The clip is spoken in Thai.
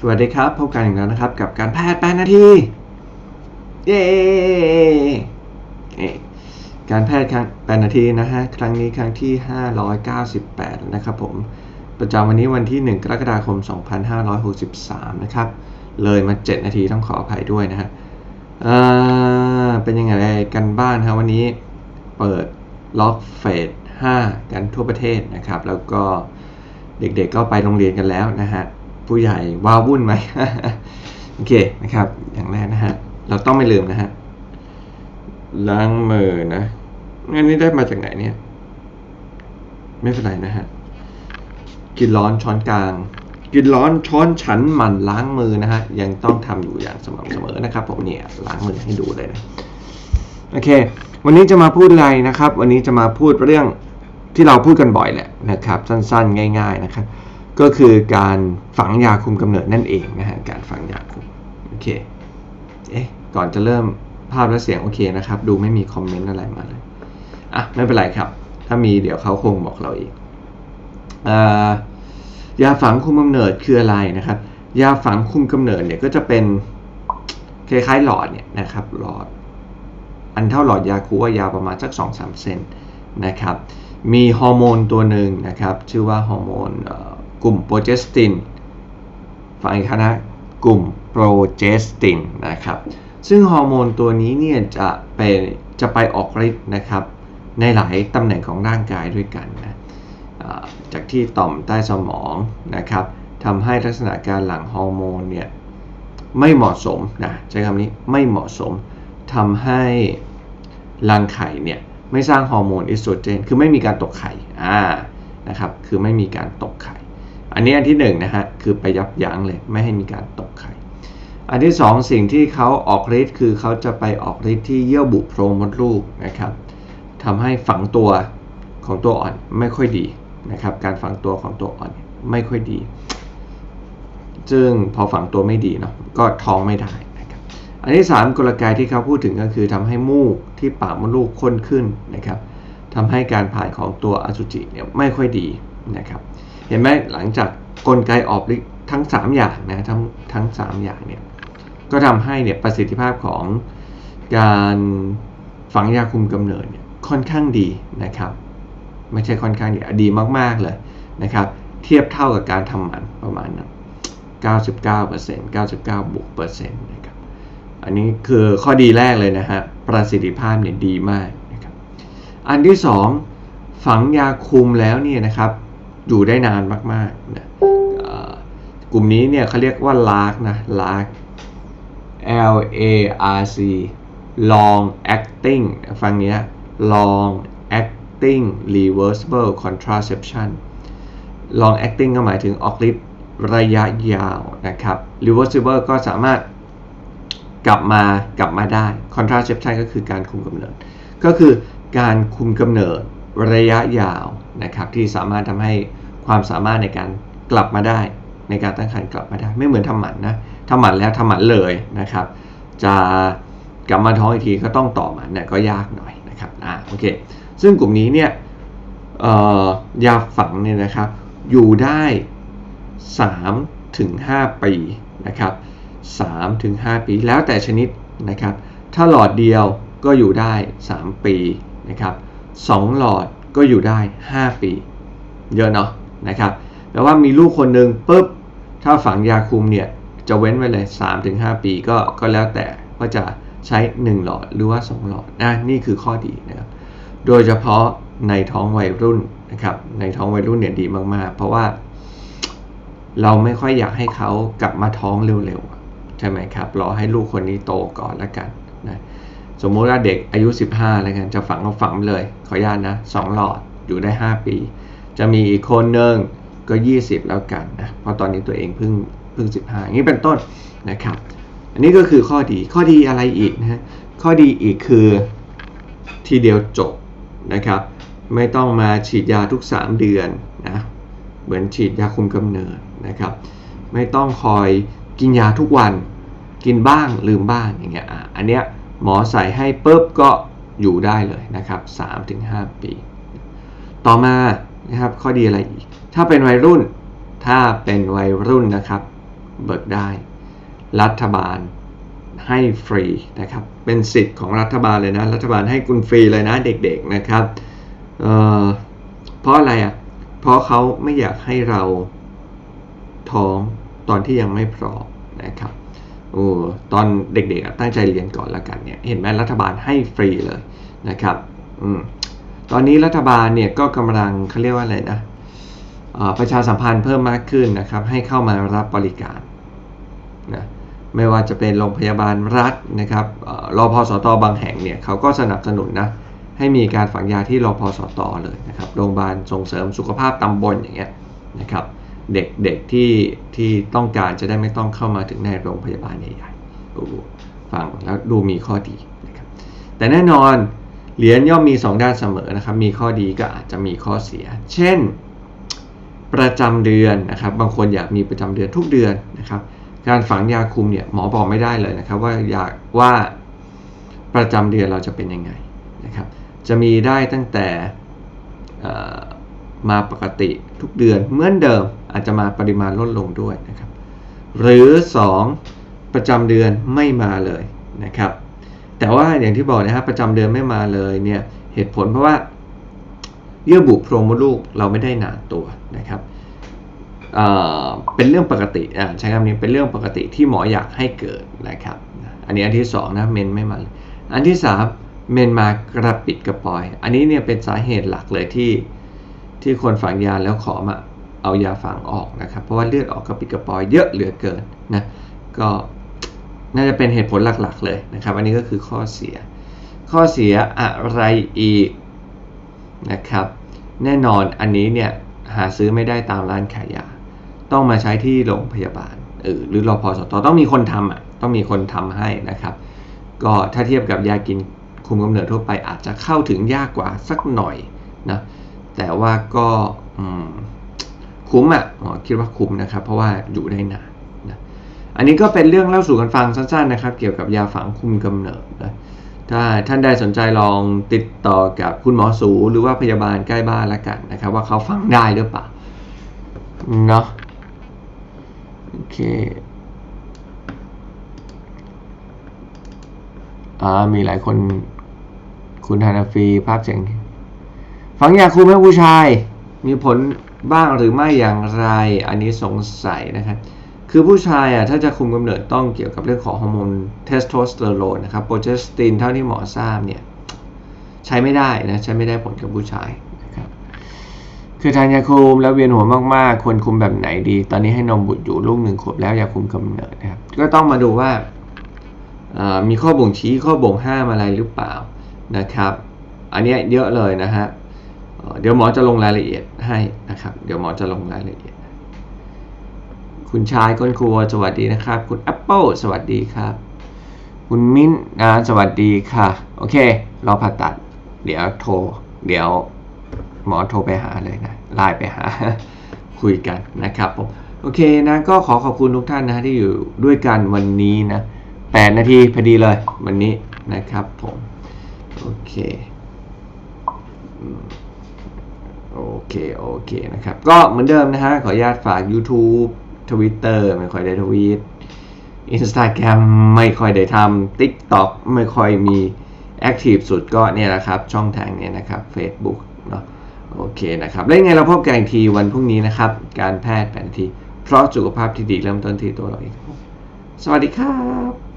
สวัสดีครับพบกันอีกแล้วนะครับ กับการแพทย์8นาทีเย้การแพทย์ครั้ง8นาทีนะฮะครั้งนี้ครั้งที่ 598 นะครับผมประจำวันนี้วันที่ 1 กรกฎาคม 2563 นะครับ เลยมา 7 นาทีต้องขออภัยด้วยนะฮะเป็นยังไงกันบ้างครับวันนี้เปิดล็อกเฟส5กันทั่วประเทศนะครับ แล้วก็เด็กๆก็ไปโรงเรียนกันแล้วนะฮะ ผู้ใหญ่ว้าวุ่นไหมโอเคนะครับ อย่างแรกนะฮะเราต้องไม่ลืมนะฮะล้างมือนะอันนี้ได้มาจากไหนเนี่ย ไม่เป็นไรนะฮะกินร้อนช้อนกลาง กินร้อนช้อนฉันหมั่นล้างมือนะฮะยังต้องทำอยู่อย่างสม่ำเสมอนะครับ ผมเนี่ยล้างมือให้ดูเลยนะโอเค วันนี้จะมาพูดอะไรนะครับ วันนี้จะมาพูดเรื่องที่เราพูดกันบ่อยแหละนะครับ สั้นๆ ง่าย ๆนะครับ ก็คือการฝังยาคุมกำเนิดนั่นเองนะฮะการฝังยาคุมโอเคเอ๊ะก่อนจะเริ่มภาพและเสียงโอเคนะครับ ดูไม่มีคอมเมนต์อะไรมาเลยอะไม่เป็นไรครับ ถ้ามีเดี๋ยวเขาคงบอกเราเองอ่ายาฝังคุมกำเนิดคืออะไรนะครับ ยาฝังคุมกำเนิดเนี่ยก็จะเป็นคล้ายๆหลอดเนี่ยนะครับหลอด อันเท่าหลอดยาคูว่ายาวประมาณสัก 2-3 เซนนะครับ มีฮอร์โมนตัวหนึ่งนะครับ ชื่อว่าฮอร์โมนเอ่อ กลุ่มโปรเจสตินฟังอีกครั้งนะกลุ่มโปรเจสตินนะครับ ซึ่งฮอร์โมนตัวนี้เนี่ยจะเป็นจะไปออกฤทธิ์นะครับ ในหลายตำแหน่งของร่างกายด้วยกันนะจากที่ต่อมใต้สมองนะครับทำให้ลักษณะการหลั่งฮอร์โมนเนี่ยไม่เหมาะสมนะใช้คำนี้ไม่เหมาะสมทำให้รังไข่เนี่ยไม่สร้างฮอร์โมนเอสโตรเจน คือไม่มีการตกไข่อ่านะครับ คือไม่มีการตกไข่ อันนี้อันที่หนึ่งนะฮะคือไปยับยั้งเลยไม่ให้มีการตกไข่ อันที่สองสิ่งที่เขาออกฤทธิ์คือเขาจะไปออกฤทธิ์ที่เยื่อบุโพรงมดลูกนะครับทำให้ฝังตัวของตัวอ่อนไม่ค่อยดีนะครับ การฝังตัวของตัวอ่อนไม่ค่อยดี ซึ่งพอฝังตัวไม่ดีเนาะก็ท้องไม่ได้นะครับ อันที่ 3 กลไกที่เขาพูดถึงก็คือทำให้มูกที่ปากมดลูกข้นขึ้นนะครับทำให้การผ่านของตัวอสุจิเนี่ยไม่ค่อยดีนะครับ เห็นไหมหลังจากกลไกออกฤทธิ์ทั้ง 3 อย่างนะทั้งทั้ง 3 อย่างเนี่ยก็ทำให้เนี่ยประสิทธิภาพของการฝังยาคุมกำเนิดเนี่ยค่อนข้างดีนะครับ ไม่ใช่ค่อนข้างดีดีมาก ๆ เลยนะครับ เทียบเท่ากับการทำหมันประมาณนั้น99% 99บวกเปอร์เซ็นต์นะครับอันนี้คือข้อดีแรกเลยนะฮะประสิทธิภาพเนี่ยดีมากนะครับอันที่ 2 ฝังยาคุมแล้วเนี่ยนะครับ อยู่ได้นานมากๆนะกลุ่มนี้เนี่ยเขาเรียกว่า LARC นะ LARC L A R C long acting ฟังเนี้ย long acting reversible contraception long acting ก็หมายถึงออกฤทธิ์ระยะยาวนะครับ reversible ก็สามารถกลับมากลับมาได้ contraception ก็คือการคุมกำเนิด ก็คือการคุมกำเนิดระยะยาว นะครับที่สามารถทำให้ความสามารถในการกลับมาได้ ในการตั้งครรภ์กลับมาได้ ไม่เหมือนทำหมันนะทำหมันแล้วทำหมันเลยนะครับ จะกลับมาท้องอีกทีก็ต้องต่อหมันเนี่ยก็ยากหน่อยนะครับอ่าโอเคซึ่งกลุ่มนี้เนี่ยยาฝังเนี่ยนะครับอยู่ได้3ถึง5ปีนะครับ3ถึง5ปีแล้วแต่ชนิดนะครับ ถ้าหลอดเดียวก็อยู่ได้ 3 ปีนะครับ2หลอด ก็อยู่ได้ 5 ปี เยอะเนาะนะครับแปลว่ามีลูกคนหนึ่งปุ๊บถ้าฝังยาคุมเนี่ยจะเว้นไว้เลย 3-5 ปีก็ก็แล้วแต่ว่าจะใช้ 1 หลอดหรือว่า 2 หลอดนะนี่คือข้อดีนะครับโดยเฉพาะในท้องวัยรุ่นนะครับในท้องวัยรุ่นเนี่ยดีมาก ๆ เพราะว่า เราไม่ค่อยอยากให้เขากลับมาท้องเร็วๆใช่ไหมครับรอให้ลูกคนนี้โตก่อนแล้วกันนะ สมมุติว่าเด็กอายุ 15แล้วกันจะฝังก็ฝังเลย ขออนุญาตนะ2หลอดอยู่ได้ 5 ปี จะมีอีกคนหนึ่งก็ 20 แล้วกันนะเพราะตอนนี้ตัวเองเพิ่งเพิ่ง 15อย่างนี้เป็นต้นนะครับ อันนี้ก็คือข้อดีข้อดีอะไรอีกนะข้อดีอีกคือทีเดียวจบนะครับ ไม่ต้องมาฉีดยาทุก 3 เดือนนะเหมือนฉีดยาคุมกำเนิดนะครับ ไม่ต้องคอยกินยาทุกวันกินบ้างลืมบ้างอย่างเงี้ยอันเนี้ย หมอใส่ให้ปุ๊บก็อยู่ได้เลยนะครับ3-5 ปี ต่อมานะครับข้อดีอะไรอีก ถ้าเป็นวัยรุ่น ถ้าเป็นวัยรุ่นนะครับ เบิกได้ รัฐบาลให้ฟรีนะครับ เป็นสิทธิ์ของรัฐบาลเลยนะ รัฐบาลให้คุณฟรีเลยนะเด็กๆนะครับเเพราะอะไรอะ เพราะเขาไม่อยากให้เราท้องตอนที่ยังไม่พร้อมนะครับ โอ้ตอนเด็กๆตั้งใจเรียนก่อนละกันเนี่ยเห็นไหมรัฐบาลให้ฟรีเลยนะครับอืมตอนนี้รัฐบาลเนี่ยก็กำลังเขาเรียกว่าอะไรนะประชาสัมพันธ์เพิ่มมากขึ้นนะครับ ให้เข้ามารับบริการนะไม่ว่าจะเป็นโรงพยาบาลรัฐนะครับเอ่อรอพสตบางแห่งเนี่ยเขาก็สนับสนุนนะให้มีการฝังยาที่รอพสตอเลยนะครับโรงพยาบาลส่งเสริมสุขภาพตำบลอย่างเงี้ยนะครับ เด็กเด็กที่ที่ต้องการจะได้ไม่ต้องเข้ามาถึงในโรงพยาบาลใหญ่ๆฟังแล้วดูมีข้อดีนะครับแต่แน่นอนเหรียญย่อมมี 2 ด้านเสมอนะครับ มีข้อดีก็อาจจะมีข้อเสีย เช่น ประจำเดือนนะครับ บางคนอยากมีประจำเดือนทุกเดือนนะครับ การฝังยาคุมเนี่ยหมอบอกไม่ได้เลยนะครับ ว่าอยากว่าประจำเดือนเราจะเป็นยังไงนะครับ จะมีได้ตั้งแต่มาปกติทุกเดือนเหมือนเดิม อาจจะมาปริมาณลดลงด้วยนะครับ หรือ 2 ประจำเดือนไม่มาเลยนะครับ แต่ว่าอย่างที่บอกนะครับประจำเดือนไม่มาเลยเนี่ยเหตุผลเพราะว่าเยื่อบุโพรงมดลูกเราไม่ได้หนาตัวนะครับเเป็นเรื่องปกติอ่าใช้คำนี้เป็นเรื่องปกติที่หมออยากให้เกิดนะครับ อันนี้อันที่สองนะเมนไม่มาอันที่สามเมนมากระปิดกระปอย อันนี้เนี่ยเป็นสาเหตุหลักเลยที่ที่คนฝังยาแล้วขอมา เอายาฝังออกนะครับ เพราะว่าเลือดออกกระปิดกระปอยเยอะเหลือเกินนะก็น่าจะเป็นเหตุผลหลักๆเลยนะครับ อันนี้ก็คือข้อเสีย ข้อเสียอะไรอีกนะครับ แน่นอนอันนี้เนี่ยหาซื้อไม่ได้ตามร้านขายยา ต้องมาใช้ที่โรงพยาบาลเออหรือรอพอสตต้องมีคนทำอะต้องมีคนทำให้นะครับ ก็ถ้าเทียบกับยากินคุมกำเนิดทั่วไปอาจจะเข้าถึงยากกว่าสักหน่อยนะแต่ว่าก็อืม คุ้มอะหมอคิดว่าคุ้มนะครับ เพราะว่าอยู่ได้นานนะอันนี้ก็เป็นเรื่องเล่าสู่กันฟังสั้นๆนะครับ เกี่ยวกับยาฝังคุมกำเนิดนะถ้าท่านใดสนใจลองติดต่อกับคุณหมอสูหรือว่าพยาบาลใกล้บ้านละกันนะครับ ว่าเขาฝังได้หรือเปล่าเนาะโอเคอ่ามีหลายคนคุณฮานาฟีภาพเสียง ฝังยาคุมให้ผู้ชาย มีผล บ้างหรือไม่อย่างไรอันนี้สงสัยนะครับ คือผู้ชายอะถ้าจะคุมกำเนิดต้องเกี่ยวกับเรื่องของฮอร์โมนเทสโทสเตอโรนนะครับโปรเจสตินเท่าที่หมอทราบเนี่ยใช้ไม่ได้นะใช้ไม่ได้ผลกับผู้ชายนะครับคือทานยาคุมแล้วเวียนหัวมากๆควรคุมแบบไหนดี ตอนนี้ให้นมบุตรอยู่ลูกหนึ่งขวบแล้วอยากคุมกำเนิดนะครับก็ต้องมาดูว่ามีข้อบ่งชี้ข้อบ่งห้ามอะไรหรือเปล่านะครับ อันนี้เยอะเลยนะฮะ เดี๋ยวหมอจะลงรายละเอียดให้นะครับ เดี๋ยวหมอจะลงรายละเอียด คุณชายก้นครัวสวัสดีนะครับ คุณแอปเปิลสวัสดีครับ คุณมิ้นนะสวัสดีค่ะ โอเครอผ่าตัด เดี๋ยวโทร เดี๋ยวหมอโทรไปหาเลยนะ ไลน์ไปหา คุยกันนะครับผม โอเคนะ ก็ขอขอบคุณทุกท่านนะที่อยู่ด้วยกันวันนี้นะแปดนาทีพอดีเลยวันนี้นะครับผม โอเค โอเค โอเคนะครับ ก็เหมือนเดิมนะฮะ ขออนุญาตฝาก YouTube Twitter ไม่ค่อยได้ทวีต Instagram ไม่ค่อยได้ทำ TikTok ไม่ค่อยมี Active สุดก็เนี่ยแหละครับ ช่องทางเนี้นะครับ Facebook เนาะโอเคนะครับ แล้วยังไงเราพบกันอีกทีวันพรุ่งนี้นะครับ การแพทย์แผนทีเพราะสุขภาพที่ดีเริ่มต้นที่ตัวเราเองครับสวัสดีครับ